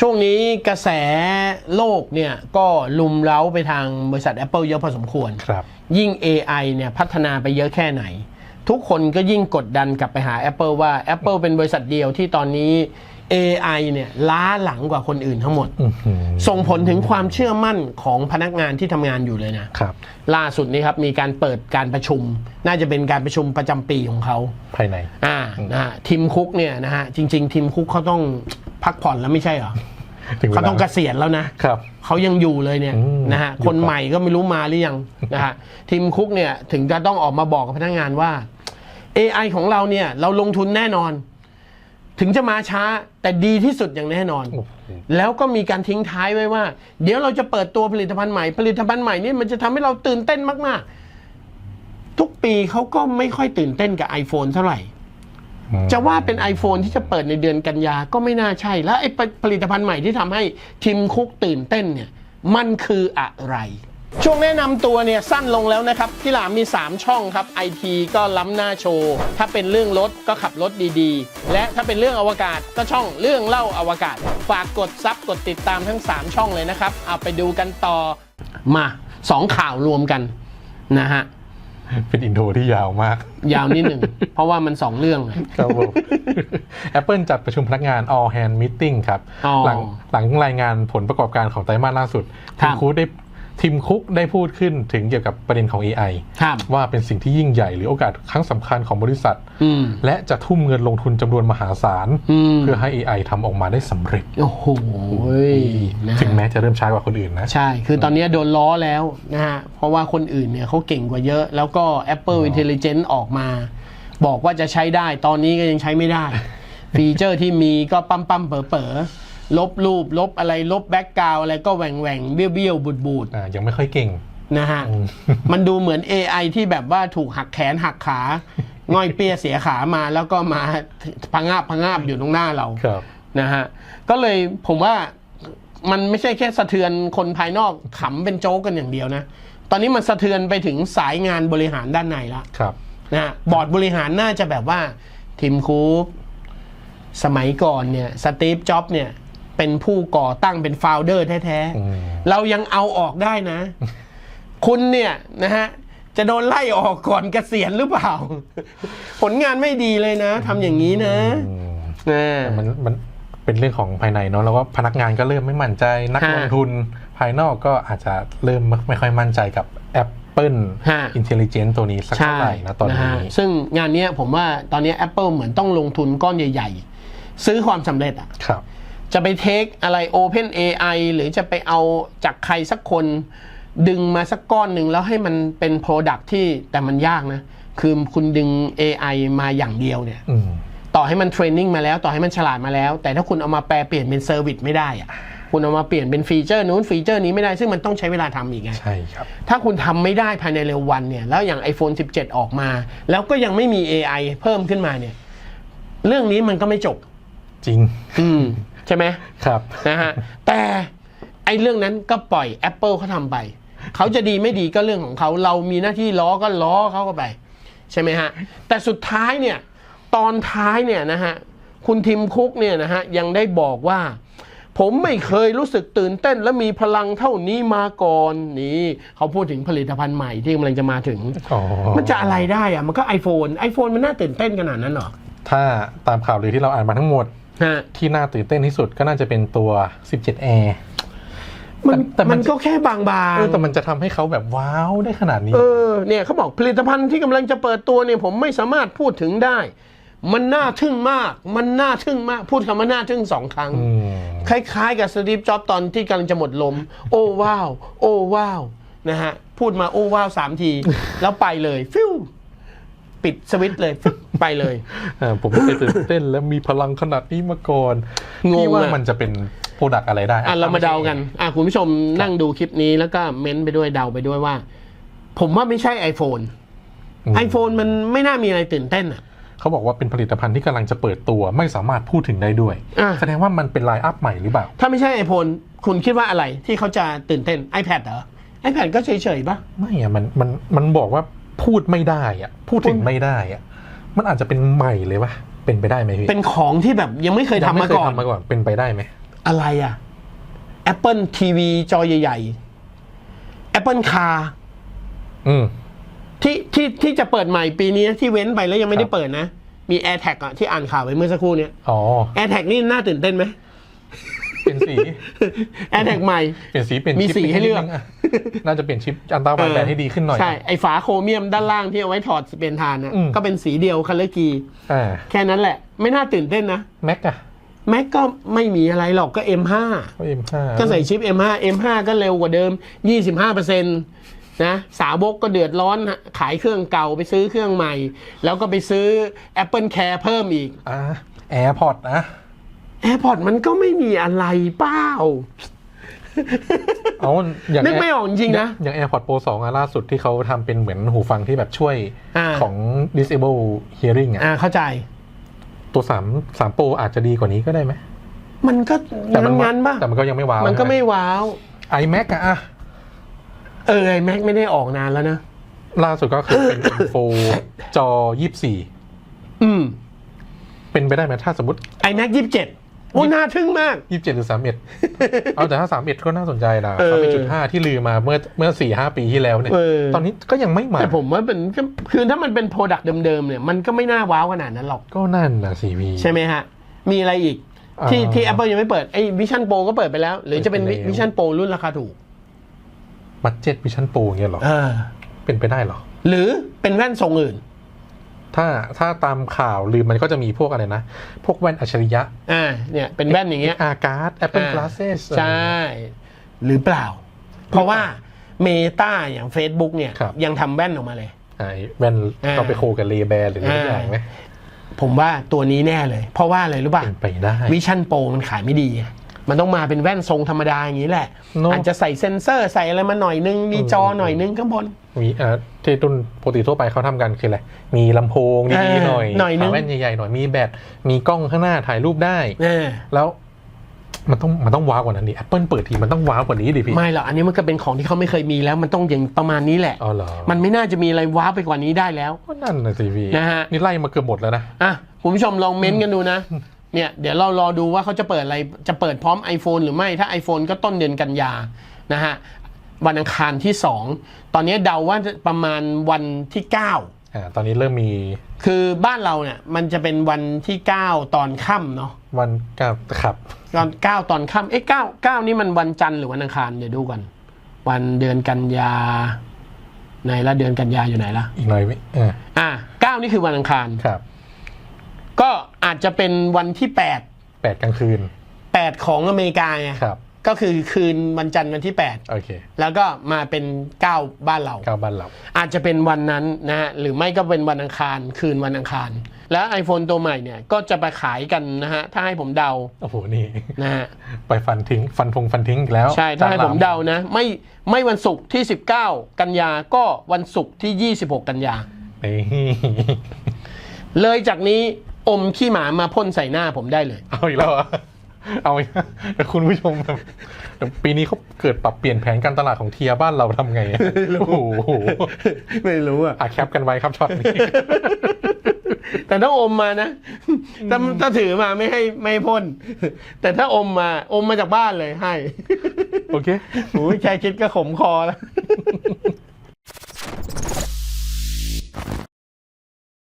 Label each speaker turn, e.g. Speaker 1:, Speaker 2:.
Speaker 1: ช่วงนี้กระแสโลกเนี่ยก็ลุมเล้าไปทางบริษัท Apple เยอะพอสมควร
Speaker 2: ครับ
Speaker 1: ยิ่ง AI เนี่ยพัฒนาไปเยอะแค่ไหน ทุกคนก็ยิ่งกดดันกลับไปหา Apple ว่า Apple เป็นบริษัทเดียวที่ตอนนี้ AI เนี่ยล้าหลังกว่าคนอื่นทั้งหมด
Speaker 2: อื้อหือ
Speaker 1: ส่งผลถึงความเชื่อมั่นของพนักงานที่ทำงานอยู่เลยนะ
Speaker 2: ครับ
Speaker 1: ล่าสุดนี้ครับมีการเปิดการประชุม น่าจะเป็นการประชุมประจำปีของเขา
Speaker 2: ภายใน
Speaker 1: อ่านะฮะทีมคุกเนี่ยนะฮะจริง ๆ ทีมคุกเขาต้อง พักผ่อนแล้วไม่ใช่เหรอ
Speaker 2: ถึงเว
Speaker 1: เขา
Speaker 2: ลา
Speaker 1: ต้องเกษียณแล้วนะ
Speaker 2: ครับ
Speaker 1: เขายังอยู่เลยเนี่ย
Speaker 2: อืม
Speaker 1: นะฮะ
Speaker 2: อยู่
Speaker 1: คน
Speaker 2: ต่อ
Speaker 1: ใหม่ก็ไม่รู้มาหรือยังนะฮะทีมคุกเนี่ยถึงจะต้องออกมาบอกกับพนักงานว่า AI ของเราเนี่ยเราลงทุนแน่นอน ถึงจะมาช้าแต่ดีที่สุดอย่างแน่นอน
Speaker 2: โอ้โห
Speaker 1: แล้วก็มีการทิ้งท้ายไว้ว่า เดี๋ยวเราจะเปิดตัวผลิตภัณฑ์ใหม่ ผลิตภัณฑ์ใหม่นี่มันจะทำให้เราตื่นเต้นมาก ๆ ทุกปีเขาก็ไม่ค่อยตื่นเต้นกับ iPhone เท่าไหร่ จะว่าเป็น iPhone ที่จะเปิดในเดือนกันยาก็ไม่น่าใช่ แล้วไอ้ผลิตภัณฑ์ใหม่ที่ทำให้ทีมคุกตื่นเต้นเนี่ยมันคืออะไร ช่วงแนะนำตัวเนี่ยสั้นลงแล้วนะครับที่หลามมี 3 ช่องครับ IT ก็ล้ำหน้าโชว์ ถ้าเป็นเรื่องรถก็ขับรถดีๆ และถ้าเป็นเรื่องอวกาศก็ช่องเรื่องเล่าอวกาศ ฝากกดซับกดติดตามทั้ง 3 ช่องเลยนะครับ เอาไปดูกันต่อมาสองข่าวรวมกันนะฮะ
Speaker 2: เป็นอินโทรที่ยาวมาก
Speaker 1: ยาวนิดหนึ่ง เพราะว่ามันสองเรื่องไง
Speaker 2: ครับผม Apple จัดประชุมพนักงาน all hand meeting ครับ
Speaker 1: อ๋อ
Speaker 2: หลังหลังรายงานผลประกอบการของไตรมาสล่าสุด
Speaker 1: ครั
Speaker 2: ที
Speaker 1: บ
Speaker 2: มคุกได้ ทีมคุกได้พูดขึ้นถึงเกี่ยวกับประเด็นของ AI
Speaker 1: ครับ
Speaker 2: ว่าเป็นสิ่งที่ยิ่งใหญ่หรือโอกาสครั้งสำคัญของบริษัท
Speaker 1: อืม
Speaker 2: และจะทุ่มเงินลงทุนจำนวนมหาศาล
Speaker 1: อืม
Speaker 2: เพื่อให้ AI ทำออกมาได้สำเร็จ
Speaker 1: โอ้โหนะฮะ
Speaker 2: ถึงแม้จะเริ่มช้ากว่าคนอื่นนะ
Speaker 1: ใช่ คือตอนนี้โดนล้อแล้วนะฮะ เพราะว่าคนอื่นเนี่ยเขาเก่งกว่าเยอะ แล้วก็ Apple Intelligence ออกมา บอกว่าจะใช้ได้ ตอนนี้ก็ยังใช้ไม่ได้ ฟีเจอร์ที่มีก็ปั๊มปั๊มๆเป๋อเป๋อๆ ลบรูปลบอะไรลบแบ็กกราวอะไรก็แหว่งแหว่งๆเบี้ยวเบี้ยวบูดบูด
Speaker 2: อ่ายังไม่ค่อยเก่ง
Speaker 1: ๆนะฮะ มันดูเหมือน AI ที่แบบว่าถูกหักแขนหักขาง่อยเปียเสียขามาแล้วก็มาพังาบพังาบอยู่ตรงหน้าเรา
Speaker 2: ครับ
Speaker 1: นะฮะก็เลยผมว่ามันไม่ใช่แค่สะเทือนคนภายนอกขำเป็นโจ๊กกันอย่างเดียวนะ ตอนนี้มันสะเทือนไปถึงสายงานบริหารด้านในละ
Speaker 2: ครับ
Speaker 1: นะฮะบอร์ดบริหารน่าจะแบบว่าทีมคุกสมัยก่อนเนี่ย สตีฟจ็อบเนี่ย เป็นผู้ก่อตั้งเป็นโฟลเดอร์แท้
Speaker 2: อืม
Speaker 1: ๆเรายังเอาออกได้นะ คุณเนี่ยนะฮะจะโดนไล่ออกก่อนเกษียณหรือเปล่า ผลงานไม่ดีเลยนะทำอย่างนี้นะ
Speaker 2: อืม
Speaker 1: นะ
Speaker 2: มันมันเป็นเรื่องของภายในเนาะแล้วก็พนักงานก็เริ่มไม่มั่นใจ นัก
Speaker 1: ฮะ
Speaker 2: ลงทุนภายนอกก็อาจจะเริ่มไม่ค่อยมั่นใจกับ Apple
Speaker 1: ฮะ
Speaker 2: Intelligence ตัวนี้สักเท่าไหร่นะตอน
Speaker 1: ฮ
Speaker 2: นี้
Speaker 1: ซึ่งงานเนี้ยผมว่าตอนนี้ Apple เหมือนต้องลงทุนก้อนใหญ่ ๆ ซื้อความสำเร็จอะ
Speaker 2: ครับ
Speaker 1: จะไปเทคอะไร Open AI หรือจะไปเอาจากใครสักคน ดึงมาสักก้อนหนึ่งแล้วให้มันเป็น Product ที่แต่มันยากนะ คือคุณดึง AI มาอย่างเดียวเนี่ย
Speaker 2: อืม
Speaker 1: ต่อให้มันเทรนนิ่งมาแล้ว ต่อให้มันฉลาดมาแล้ว แต่ถ้าคุณเอามาแปลเปลี่ยนเป็นเซอร์วิสไม่ได้อะคุณเอามาเปลี่ยนเป็นฟีเจอร์นู้นฟีเจอร์นี้ไม่ได้ซึ่งมันต้องใช้เวลาทำอีกไง
Speaker 2: ใช่ครับ
Speaker 1: ถ้าคุณทำไม่ได้ภายในเร็ววันเนี่ย แล้วอย่าง iPhone 17 ออกมา แล้วก็ยังไม่มี AI เพิ่มขึ้นมาเนี่ย เรื่องนี้มันก็ไม่จบ
Speaker 2: จริง
Speaker 1: อืม ใช่ไหม
Speaker 2: ครับ
Speaker 1: นะฮะแต่ไอ้เรื่องนั้นก็ปล่อย Apple เขาทำไปเขาจะดีไม่ดีก็เรื่องของเขาเรามีหน้าที่ล้อก็ล้อเขาก็ไป ใช่ไหมฮะ แต่สุดท้ายเนี่ย ตอนท้ายเนี่ยนะฮะ คุณทิมคุกเนี่ยนะฮะ ยังได้บอกว่า ผมไม่เคยรู้สึกตื่นเต้นและมีพลังเท่านี้มาก่อนนี่เขาพูดถึงผลิตภัณฑ์ใหม่ที่กำลังจะมาถึง
Speaker 2: อ๋อ
Speaker 1: มันจะอะไรได้อะมันก็ iPhone iPhone มันน่าตื่นเต้นขนาดนั้นเหรอ
Speaker 2: ถ้าตามข่าวลือที่เราอ่านมาทั้งหมด
Speaker 1: ฮะ
Speaker 2: ที่น่าตื่นเต้นที่สุดก็น่าจะเป็นตัว 17 Air
Speaker 1: มัน
Speaker 2: แต่มัน
Speaker 1: มันก็แค่บางๆ
Speaker 2: เออแต่มันจะทำให้เขาแบบว้าวได้ขนาดนี้
Speaker 1: เออเนี่ยเขาบอกผลิตภัณฑ์ที่กำลังจะเปิดตัวเนี่ยผมไม่สามารถพูดถึงได้ มันน่าทึ่งมาก มันน่าทึ่งมาก พูดคำว่าน่าทึ่งสองครั้ง
Speaker 2: อืม
Speaker 1: คล้ายๆ กับสตีฟจ็อบส์ตอนที่กำลังจะหมดลม โอ้ว้าว โอ้ว้าวนะฮะพูดมาโอ้ว้าวสามที แล้วไปเลยฟิว ปิดสวิตช์เลยฟิวไปเลย
Speaker 2: เออผมไม่เคยตื่นเต้นและมีพลังขนาดนี้มาก่อน
Speaker 1: งง
Speaker 2: พี่ว่า
Speaker 1: อะ
Speaker 2: มันจะเป็นโปรดักอะไรได้
Speaker 1: อะเรามาเดากันอะคุณผู้ชมนั่งดูคลิปนี้แล้วก็เม้นไปด้วยเดาไปด้วยว่า ผมว่าไม่ใช่ iPhone
Speaker 2: อืม
Speaker 1: iPhone มันไม่น่ามีอะไรตื่นเต้นอะ
Speaker 2: เขาบอกว่าเป็นผลิตภัณฑ์ที่กำลังจะเปิดตัวไม่สามารถพูดถึงได้ด้วย
Speaker 1: อะ
Speaker 2: แสดงว่ามันเป็นไลน์อัพใหม่หรือเปล่า
Speaker 1: ถ้าไม่ใช่ iPhone คุณคิดว่าอะไรที่เขาจะตื่นเต้น iPad เหรอ iPad ก็เฉยๆปะ
Speaker 2: ไม่อะมันมันมันบอกว่า พูดไม่ได้อะพูดถึงไม่ได้อะมันอาจจะเป็นใหม่เลยปะเป็นไปได้ไหมพี่
Speaker 1: เป็นของที่แบบยังไม่เคยทำ
Speaker 2: ยัง
Speaker 1: มา
Speaker 2: ไเคย
Speaker 1: ก่อน
Speaker 2: ทำมาก่อนเป็นไปได้ไหม
Speaker 1: อะไรอะ Apple TV จอใหญ่ ๆ Apple Car
Speaker 2: อืม
Speaker 1: ที่ที่ที่จะเปิดใหม่ปีนี้นะที่เว้นไปแล้วยังไม่ได้
Speaker 2: ครับ
Speaker 1: เปิดนะ มี AirTag อะที่อ่านข่าวไปเมื่อสักครู่เนี้ย
Speaker 2: อ๋อ
Speaker 1: AirTag นี่น่าตื่นเต้นไหม
Speaker 2: เป็นสี
Speaker 1: AirTag ใหม่
Speaker 2: เปลี่ยนสีเปลี่ยน
Speaker 1: มี
Speaker 2: ชิป
Speaker 1: สีให้เลือก
Speaker 2: นิดนึงะน่าจะเปลี่ยนชิปอันตราไวแบนให้ดีขึ้นหน่อย
Speaker 1: ใช่ ไอฝาโครเมียมด้านล่างที่เอาไว้ถอดเป็นทานนะ
Speaker 2: อืม
Speaker 1: ก็เป็นสีเดียวคัลเลอร์กี
Speaker 2: อ่า
Speaker 1: แค่นั้นแหละ ไม่น่าตื่นเต้นนะ
Speaker 2: แม็กอะ
Speaker 1: แม็กก็ไม่มีอะไรหรอกก็ M5
Speaker 2: ก็เอ็มห้า
Speaker 1: ก็ใส่ชิป M5 M5 ก็เร็วกว่าเดิม 25%นะสาวกก็เดือดร้อนฮะขายเครื่องเก่าไปซื้อเครื่องใหม่ แล้วก็ไปซื้อ Apple Care เพิ่มอีก
Speaker 2: อ่าแอร์พอร์ตนะ
Speaker 1: AirPods มันก็ไม่มีอะไรเป้า
Speaker 2: เอาอย่าง
Speaker 1: นึกไม่ออกจริงๆนะ
Speaker 2: อย่าง AirPods Pro 2อะล่าสุดที่เขาทำเป็นเหมือนหูฟังที่แบบช่วย
Speaker 1: อ่า
Speaker 2: ของ disable hearing อะ
Speaker 1: อ่าเข้าใจ
Speaker 2: ตัวสามสามโปรอาจจะดีกว่านี้ก็ได้ไหม
Speaker 1: มันก็
Speaker 2: แต่มั
Speaker 1: งั้นๆป่ะ
Speaker 2: แต่มันก็ยังไม่ว้าว
Speaker 1: มันก็ไม่
Speaker 2: ใช่ห
Speaker 1: ว้าว
Speaker 2: iMac อะอะ
Speaker 1: เออไอแม็กไม่ได้ออกนานแล้วนะ
Speaker 2: ล่าสุดก็คือเป็น M4 จอ24
Speaker 1: อืม
Speaker 2: เป็นไปได้ไหมถ้าสมมติ
Speaker 1: ไอแม็กยี่สิบเจ็ด โอ้น่าทึ่งมาก
Speaker 2: 27หรือ31เอาแต่ถ้า31ก็น่าสนใจนะ
Speaker 1: เออ
Speaker 2: 31.5ที่ลือมาเมื่อเมื่อ4-5ปีที่แล้วเนี่ย
Speaker 1: เออ
Speaker 2: ตอนนี้ก็ยังไม่มา
Speaker 1: แต่ผมว่าเป็นก็คือถ้ามันเป็นโปรดักต์เดิมๆเนี่ยมันก็ไม่น่าว้าวขนาดนั้นหรอก
Speaker 2: ก็นั่นนะสิวี
Speaker 1: ใช่ไหมฮะ มีอะไรอีก ที่
Speaker 2: อ่า
Speaker 1: ที่ Apple ยังไม่เปิดไอ้วิชั่นโปรก็เปิดไปแล้ว หรือจะเป็น
Speaker 2: เปิดไปแล้ว
Speaker 1: วิชั่นโปรรุ่นราคาถูก
Speaker 2: บัตเจ็ตวิชั่นโปรเงี้ยเหรอ
Speaker 1: เออ
Speaker 2: เป็นไปได้เหรอ
Speaker 1: หรือเป็นแว่นทรงอื่น
Speaker 2: ถ้าถ้าตามข่าวลือมันก็จะมีพวกอะไรนะ พวกแว่นอัจฉริยะ
Speaker 1: อ่าเนี่ยเป็นแว่นอย่างเงี้ย
Speaker 2: อาการ์ด Apple
Speaker 1: อ่า
Speaker 2: Glasses
Speaker 1: ใช่ หรือเปล่า เพราะว่าเมตาอย่าง Facebook เนี่ย
Speaker 2: ครับ
Speaker 1: ยังทำแว่นออกมาเลย
Speaker 2: ไอ้แว่น
Speaker 1: อ่า
Speaker 2: ก็ไปโคกับเลแบร์หรืออะไรสักอย่างไหม
Speaker 1: ผมว่าตัวนี้แน่เลย เพราะว่าอะไรรู้ป่ะ
Speaker 2: เป็นไปได้
Speaker 1: วิชั่นโปรมันขายไม่ดีไงมันต้องมาเป็นแว่นทรงธรรมดาอย่างนี้แหละ
Speaker 2: เนอะ
Speaker 1: อาจจะใส่เซ็นเซอร์ใส่อะไรมาหน่อยนึง มีจอหน่อยนึงข้างบน
Speaker 2: มีเอ่อ ที่รุ่นปกติทั่วไปเขาทำกันคืออะไร มีลำโพงดี
Speaker 1: เออ
Speaker 2: ๆหน่อย
Speaker 1: หน่อยนึง
Speaker 2: ขาแว่นใหญ่ๆหน่อย มีแบต มีกล้องข้างหน้าถ่ายรูปได้
Speaker 1: เออ
Speaker 2: แล้วมันต้องมันต้องว้าวกว่านั้นดิ Apple เปิดทีมันต้องว้าวกว่านี้ดิพี่
Speaker 1: ไม่หรอกอันนี้มันก็เป็นของที่เขาไม่เคยมีแล้วมันต้องอย่างประมาณนี้แหละ
Speaker 2: อ๋อเหรอ
Speaker 1: มันไม่น่าจะมีอะไรว้าวไปกว่านี้ได้แล้ว
Speaker 2: ก็นั่นนะสิพี่
Speaker 1: นะฮะ
Speaker 2: นี่ไล่มาเกือบหมดแล้วนะ
Speaker 1: อะคุณผู้ชมลองเม้นต์กันดูนะเนี่ยเดี๋ยวเรารอดูว่าเขาจะเปิดอะไรจะเปิดพร้อม iPhone หรือไม่ถ้า iPhone ก็ต้นเดือนกันยานะฮะ วันอังคารที่ 2 ตอนนี้เดาว่าจะประมาณวันที่ 9
Speaker 2: อ่าตอนนี้เริ่มมี
Speaker 1: คือบ้านเราเนี่ยมันจะเป็นวันที่ 9 ตอนค่ำเนาะ
Speaker 2: วันกับขับ
Speaker 1: ตอน9ตอนค่ำเอ๊ะ9 9 นี่มันวันจันทร์หรือวันอังคารเดี๋ยวดูกัน วันเดือนกันยาไหนละเดือนกันยาอยู่ไหนละ
Speaker 2: อีกหน่อยไม่อ่า
Speaker 1: อะ9นี่คือวันอังคาร
Speaker 2: ครับ
Speaker 1: ก็อาจจะเป็นวันที่ 8
Speaker 2: แปดกลางคืน
Speaker 1: 8 ของอเมริกาไง
Speaker 2: ครับ
Speaker 1: ก็คือคืนวันจันทร์วันที่
Speaker 2: โอเค
Speaker 1: 8แล้วก็มาเป็น 9 บ้านเรา
Speaker 2: เก้าบ้านเรา
Speaker 1: อาจจะเป็นวันนั้นนะฮะหรือไม่ก็เป็นวันอังคาร คืนวันอังคาร แล้ว iPhone ตัวใหม่เนี่ยก็จะไปขายกันนะฮะถ้าให้ผมเดา
Speaker 2: โอ้โห นี่
Speaker 1: นะฮะ
Speaker 2: ไปฟันทิ้ง ฟันธงฟันทิ้งอีกแล้ว
Speaker 1: ใช่ถ้าให้
Speaker 2: จก
Speaker 1: ผมเดานะ ไม่ไม่วันศุกร์ที่ 19 กันยาก็วันศุกร์ที่ 26 กันยา
Speaker 2: นี่
Speaker 1: เลยจากนี้อมขี้หมามาพ่นใส่หน้าผมได้เลย
Speaker 2: เอาอีกแล้วเหรอ เอาอีกแล้วแต่คุณผู้ชมแบบเดี๋ยวปีนี้เขาเกิดปรับเปลี่ยนแผนการตลาดของเทียบ้านเราทำไงอะโอ้โห
Speaker 1: ไม่รู้อะ
Speaker 2: อะแคปกันไว้ครับช็อตนี้
Speaker 1: แต่ถ้าอมมานะถ้าถ้าถือมาไม่ให้ไม่ให้พ่น แต่ถ้าอมมา อมมาจากบ้านเลยให้
Speaker 2: โอเค
Speaker 1: โอ้ยแค่คิดก็ขมคอแล้ว